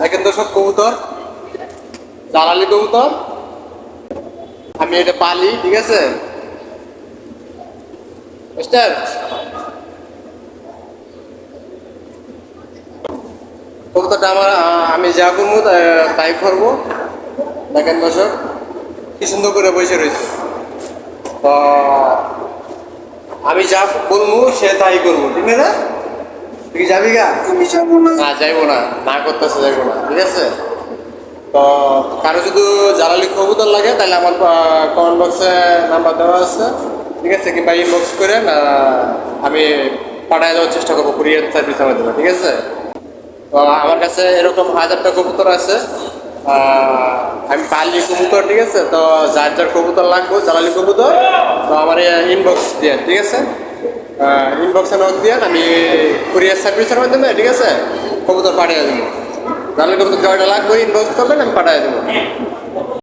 দেখেন তো সব কবুতর। জ্বালালি কবুতর। আমি এটা পালি, ঠিক আছে? কবুতরটা আমার আমি যা করব তাই করব। দেখেন দর্শক, কি সুন্দর করে বসে রয়েছে। আমি যা বলব, সে তাই করব, ঠিক আছে? তুই যাবি গা? আমি যাব না। না যাইবো না। না করতেছে যাইবো না। ঠিক আছে? তো কারও যদি জ্বালালি কবুতর লাগে তাহলে আমার কমেন্ট বক্সে নাম্বার দেওয়া আছে। ঠিক আছে? কিংবা ইনবক্স করে না আমি পাঠায় দেওয়ার চেষ্টা করব কুরিয়ার সার্ভিসের মাধ্যমে ঠিক আছে? তো আমার কাছে এরকম হাজারটা কবুতর আছে। আমি পালি কবুতর ঠিক আছে? তো যার যার কবুতর লাগবে জ্বালালি কবুতর তো আমার ইনবক্স দিয়ে ঠিক আছে? ইনবক্সে নক দিয়ে আমি কুরিয়ার সার্ভিসের মাধ্যমে, ঠিক আছে? কবুতর পাঠিয়ে দেবো। তাহলে কবুতর জয়টা লাগবে ইনবক্স করবেন, আমি পাঠিয়ে দেবো।